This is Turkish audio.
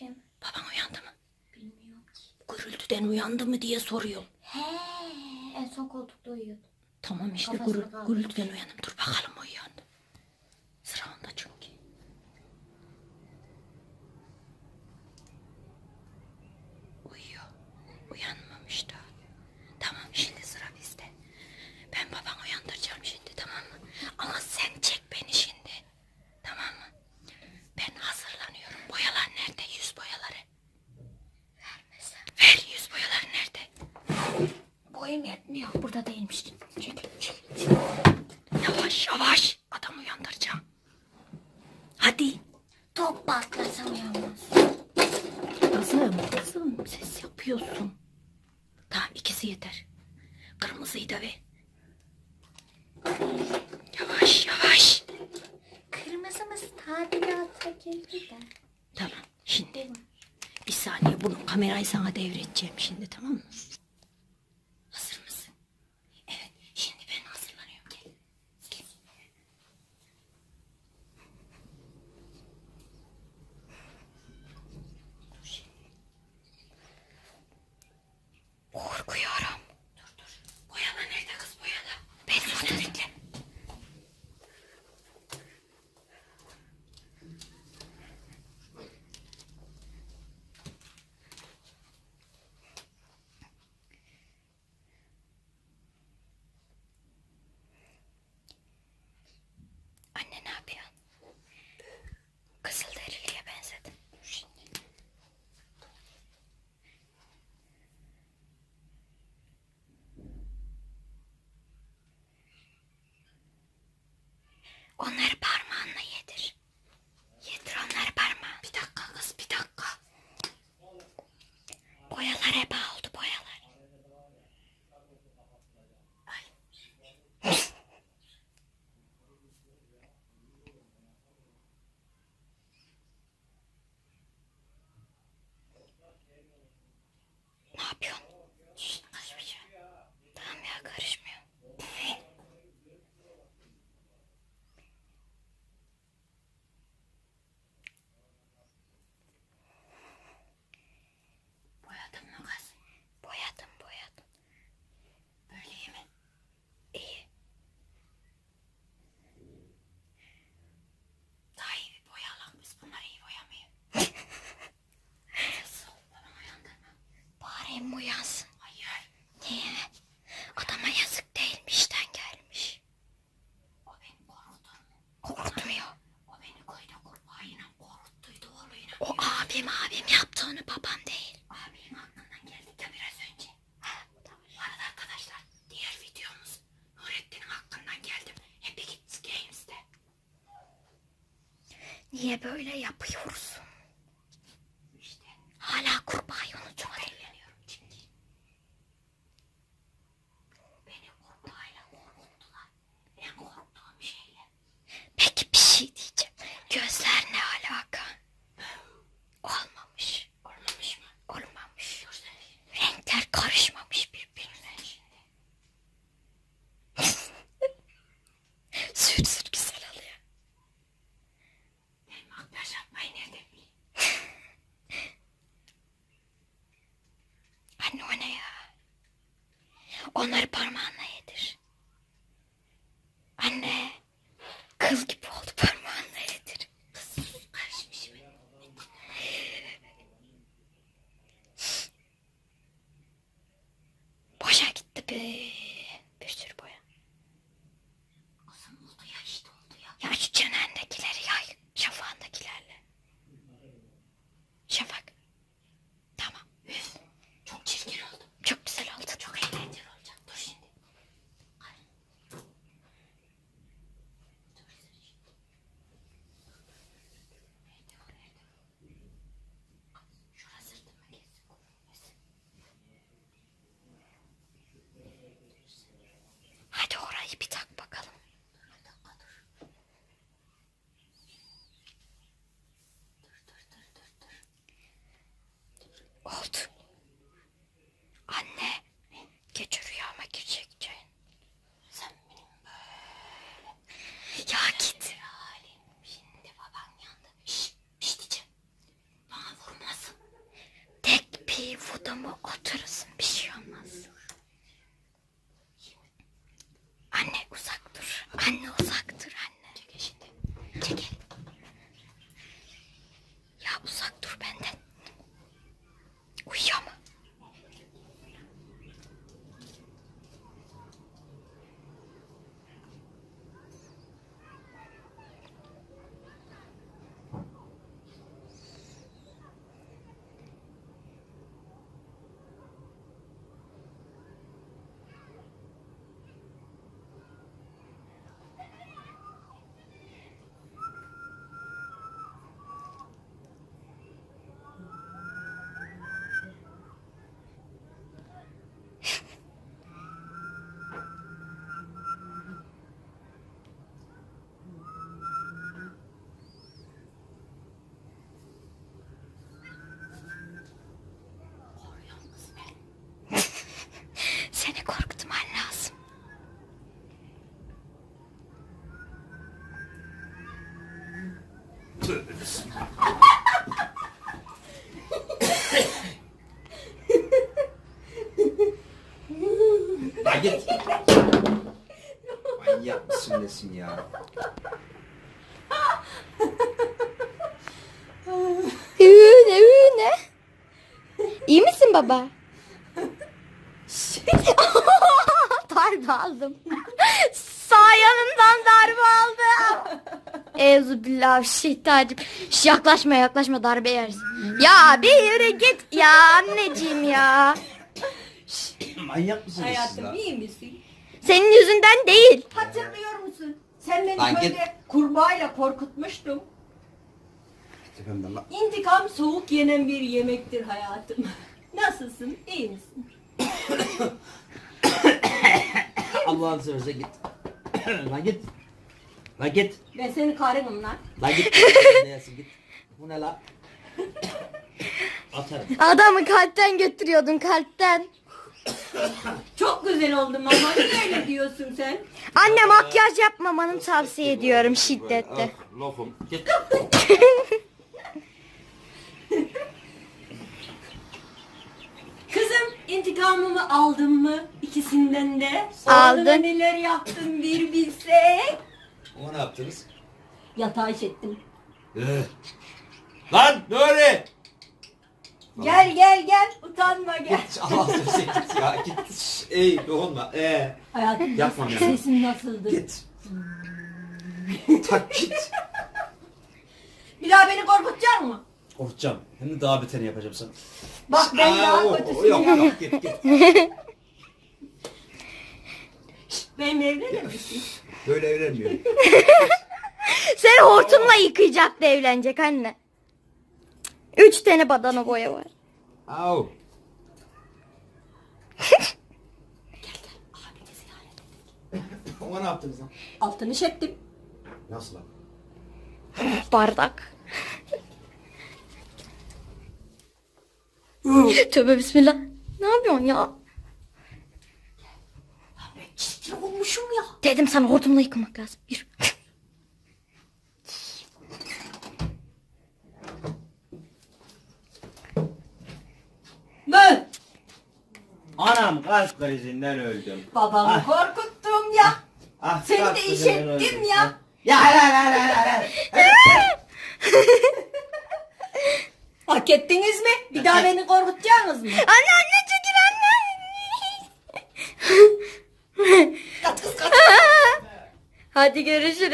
Kim? Baban uyandı mı? Bilmiyorum ki. Gürültüden uyandı mı diye soruyor. He, en son koltukta uyuyordu. Tamam işte Kafasını gürül- kaldırmış. gürültüden uyandım. Dur bakalım o uyandı. Sıra onda çünkü. Uyuyor. Uyanmamış da. Tamam şimdi sıra bizde. Ben babanı uyandıracağım şimdi tamam mı? Ama sen çek beni şimdi. Tamam mı? Ben hazırlanıyorum. Boyalar nerede? Yüz boyaları. Vermesen. Ver yüz boyaları nerede? Boyum yetmiyor. Burada değilmiş. Çekil, çekil, çekil. Yavaş, yavaş. Adam uyandıracağım. Hadi. Top patlasam uyanmaz. Kızım, kızım ses yapıyorsun. Tamam ikisi yeter. Kırmızıyı da ver. Yavaş, yavaş. Kırmızımız tadilata girdi de. Tamam, şimdi bir saniye bunu kamerayı sana devredeceğim şimdi tamam mı? Hazır mısın? Evet, şimdi ben hazırlanıyorum. Gel. Gel. Dur şimdi. Korkuyorum. Dur dur. Boyama nerede kız boyama? Beni burada bekle. Anne ne yapıyorsun? Kızılderiliye benzedin. Şimdi. Onları parmağınla yedir. Yedir onları parmağın. Bir dakika kız bir dakika. Boyalar heba oldu much. Niye böyle yapıyorsun? Anos. Git. Manyak mısın nesin ya? Hü ne hü ne? İyi misin baba? darbe aldım. Sağ yanından darbe aldım. Euzubillahişşeytanirracim. Şş, yaklaşma yaklaşma darbe yersin. Ya bir yürü git ya anneciğim ya. Manyak mısınız siz Hayatım lan? iyi misin? Senin yüzünden değil. Hatırlıyor musun? Sen beni Lan git. böyle kurbağayla korkutmuştun. Tepemden lan. İntikam soğuk yenen bir yemektir hayatım. Nasılsın? İyi misin? Allah'ını seversen git. lan git. Lan git. Ben senin karınım lan. Lan git. ne yersin git. Bu ne lan? Atarım. Adamı kalpten götürüyordun kalpten. Çok güzel oldum ama niye öyle diyorsun sen? Anne makyaj yapmamanı tavsiye ediyorum şiddetle. Ah, Lofum. Git. Kızım intikamımı aldın mı? İkisinden de. Aldın. Oğluna neler yaptın bir bilsek. Ona ne yaptınız? Yatağa ettim. Eh. Lan Nuri! Gel gel gel utanma gel. Git seversen git ya. Git. Ey dokunma. Ee. Hayatım Yapmam ya. sesin nasıldı? Git. Tak git. Bir daha beni korkutacak mı? Korkacağım. Hem de daha beterini yapacağım sana. Bak ben Aa, daha o- o- kötüsünü Yok yok git git. Benimle evlenir misin? Böyle evlenmiyor. Seni hortumla yıkayacaktı evlenecek anne. Üç tane badana boya var. Au. Ona ne yaptınız lan? Altını şettim. Nasıl lan? Bardak. Tövbe bismillah. Ne yapıyorsun ya? Ben çirkin olmuşum ya. Dedim sana hortumla yıkamak lazım. Yürü. Ben Anam kalp krizinden öldüm. babamı Ah. korkuttum ya. Ah, Seni kalp de iş krizinden ettim öldüm. ya. Ya la la la la la. Hak ettiniz mi? Bir daha beni korkutacaksınız mı? Anne anne çekil anne. Kat kız kat. Hadi görüşürüz.